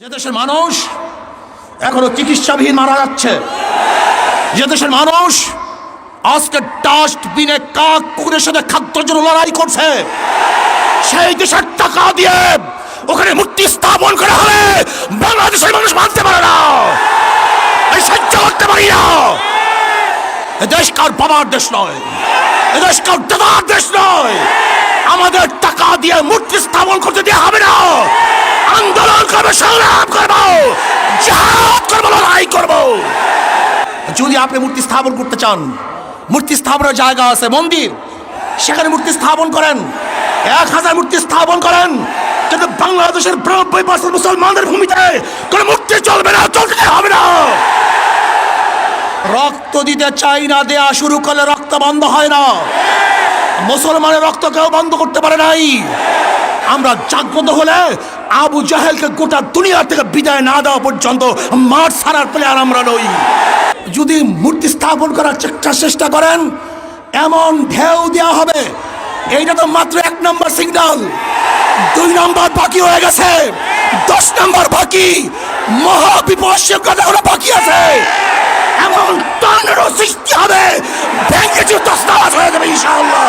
যে দেশের মানুষ এখনও চিকিৎসাবিহীন মারা যাচ্ছে। যে দেশের মানুষ আজকে ডাস্ট বিনে কাক কুকুরের সাথে খাদ্যের জন্য লড়াই করছে। সেই দেশের টাকা দিয়ে ওখানে মূর্তি স্থাপন করা হলে বাংলাদেশের মানুষ মানতে পারে না। এই সহ্য করতে পারি না। দেশ কার বাবার দেশ নয়। দেশ কার দাদার দেশ নয়। আমাদের টাকা দিয়ে মূর্তি স্থাপন করতে দেওয়া হবে না। করব, সংগ্রাম করব, জাহাজ করব, লড়াই করব। যদি আপনি মূর্তি স্থাপন করতে চান, মূর্তি স্থাপনের জায়গা আছে মন্দির, সেখানে মূর্তি স্থাপন করেন। এক হাজার মূর্তি স্থাপন করেন। কিন্তু বাংলাদেশের বিরানব্বই পার্সেন্ট মুসলমানদের ভূমিতে কোনো মূর্তি চলবে না, চলতে হবে না। রক্ত দিতে চাই না, দেয়া শুরু করলে রক্ত বন্ধ হয় না। মুসলমানের রক্ত কেউ বন্ধ করতে পারে নাই। আমরা জাগ্রত হলে আবু জাহেলকে গোটা দুনিয়া থেকে বিদায় না দেওয়া পর্যন্ত মাঠ ছাড়ার প্লেয়ার আমরা নই। যদি মূর্তি স্থাপন করার চেষ্টা চেষ্টা করেন, এমন ঢেউ দেওয়া হবে। এইটা তো মাত্র এক নম্বর সিগন্যাল। দুই নম্বর বাকি হয়ে গেছে। দশ নম্বর বাকি। মহা বিপর্যয় কথাগুলো বাকি আছে। এমন টানের সৃষ্টি হবে। ব্যাংকে যে তসনাবাজ হয়ে যাবে ইনশাআল্লাহ।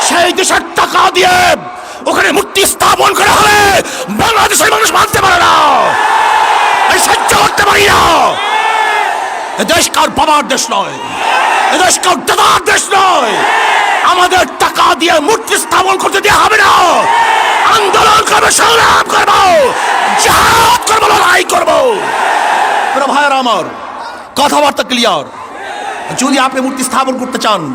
সেই দেশের টাকা দিয়ে ওখানে মূর্তি স্থাপন করা হলে বাংলাদেশের মানুষ মানতে পারে না। এই সহ্য করতে পারি না। দেশ কার বাবার দেশ নয়। দেশ কার দাদার দেশ নয়। আমাদের টাকা দিয়ে মূর্তি স্থাপন করতে দেওয়া হবে না। আন্দোলন করব, সংগ্রাম করব, জাহাজ করব, লড়াই করব। ভাইয়ের আমার, কথাবার্তা ক্লিয়ার যদি আপনি মূর্তি স্থাপন করতে চান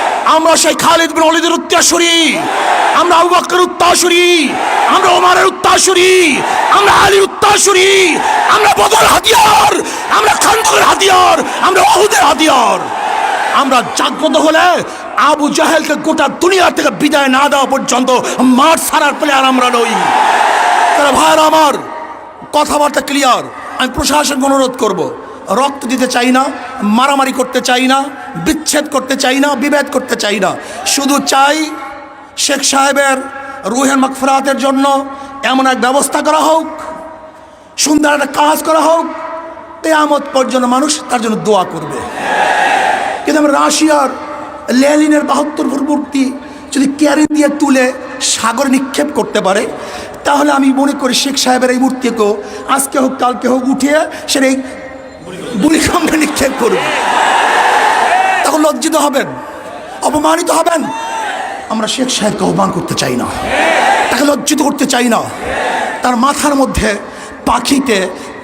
আমরা সেই খালিদ বিন অলিদের উত্তরসূরি আমরা আবু বকরের উত্তরসূরি আমরা ওমারের উত্তরসূরি আমরা আলীর উত্তরসূরি আমরা বদর হাতিয়ার। আমরা খানদের হাতিয়ার। আমরা অহুদের হাতিয়ার। আমরা জাগ্রত হলে আবু জাহেলকে গোটা দুনিয়া থেকে বিদায় না দেওয়া পর্যন্ত মাঠ ছাড়ার প্লেয়ার আমরা নই। তারা ভাইয়ের আমার, কথাবার্তা ক্লিয়ার আমি প্রশাসনকে অনুরোধ করব। রক্ত দিতে চাই না, মারামারি করতে চাই না। বিচ্ছেদ করতে চাই না, বিভেদ করতে চাই না। শুধু চাই শেখ সাহেবের রুহের মাকফরাতের জন্য এমন এক ব্যবস্থা করা হোক, সুন্দর একটা কাজ করা হোক তেয়ামত পর্যন্ত মানুষ তার জন্য দোয়া করবে। কিন্তু আমরা রাশিয়ার লেলিনের বাহাত্তর মূর্তি যদি ক্যারি দিয়ে তুলে সাগর নিক্ষেপ করতে পারে, তাহলে আমি মনে করি শেখ সাহেবের এই মূর্তিকেও আজকে হোক কালকে হোক উঠিয়ে সেটা এই বুড়িগঙ্গা নিক্ষেপ করবে। লজ্জিত হবেন, অপমানিত হবেন। আমরা শেখ সাহেবকে অপমান করতে চাই না। তাকে লজ্জিত করতে চাই না। তার মাথার মধ্যে পাখিতে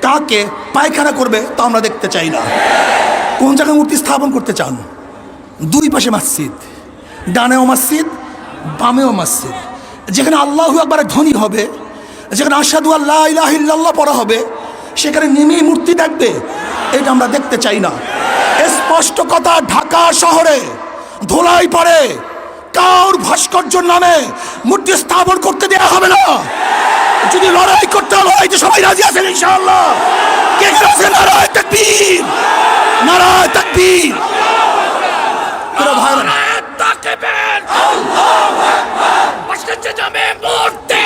কাকে পায়খানা করবে তা আমরা দেখতে চাই না। কোন জায়গায় মূর্তি স্থাপন করতে চান? দুই পাশে মসজিদ। ডানেও মসজিদ, বামেও মসজিদ। যেখানে আল্লাহ একবারে ধনী হবে, যেখানে আসাদু আল্লাহ পড়া হবে, সেখানে নেমেই মূর্তি দেখবে, এটা আমরা দেখতে চাই না। স্পষ্ট কথা, ঢাকা শহরে ধুলাই পড়ে কার ভাস্কর্য নামে মূর্তি স্থাপন করতে দেওয়া হবে না। যদি লড়াই করতে হয় লড়াইতে সবাই রাজি আছেন, ইনশাআল্লাহ। কে কে আছেন নারায় তাকবীর। নারায় তাকবীর প্রিয় ভাইরা, তাকবেন ভাস্কর্য জমে মূর্তি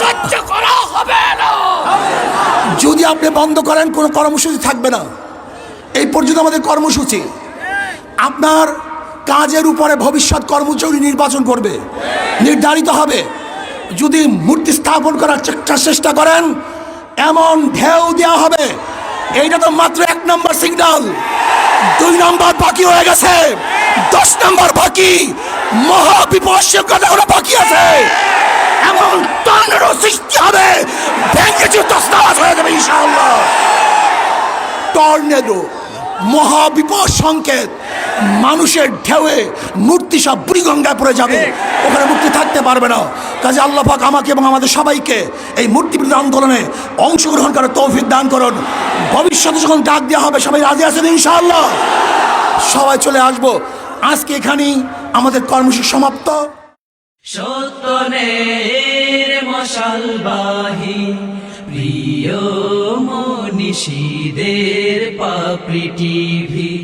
সহ্য করা হবে না যদি আপনি বন্ধ করেন, কোনো কর্মসূচি থাকবে না। এই পর্যন্ত আমাদের কর্মসূচি। আপনার কাজের উপরে ভবিষ্যৎ কর্মচারী নির্বাচন করবে। নির্ধারিত হবে। যদি মূর্তি স্থাপন করার চেষ্টা- চেষ্টা করেন, এমন ঢেউ দেওয়া হবে। এইটা তো মাত্র এক নম্বর সিগন্যাল। দুই নম্বর বাকি হয়ে গেছে। দশ নম্বর বাকি। মহা বিপর্যয় কথা বাকি আছে। এমন টর্নেডো মহাবিপদ সংকেত মানুষের ঢেউয়ে মূর্তি সব বুড়িগঙ্গায় পড়ে যাবে। ওখানে মূর্তি থাকতে পারবে না। কাজে আল্লাহ পাক আমাকে এবং আমাদের সবাইকে এই মূর্তি বিরোধী আন্দোলনে অংশগ্রহণ করার তৌফিক দান করুন। ভবিষ্যতে যখন ডাক দেওয়া হবে, সবাই রাজি আছেন ইনশাআল্লাহ? সবাই চলে আসব। আজকে এখানেই আমাদের কর্মসূচি সমাপ্ত। সত্যনের প্রিয় মনীষীদের পাপড়ি টিভি।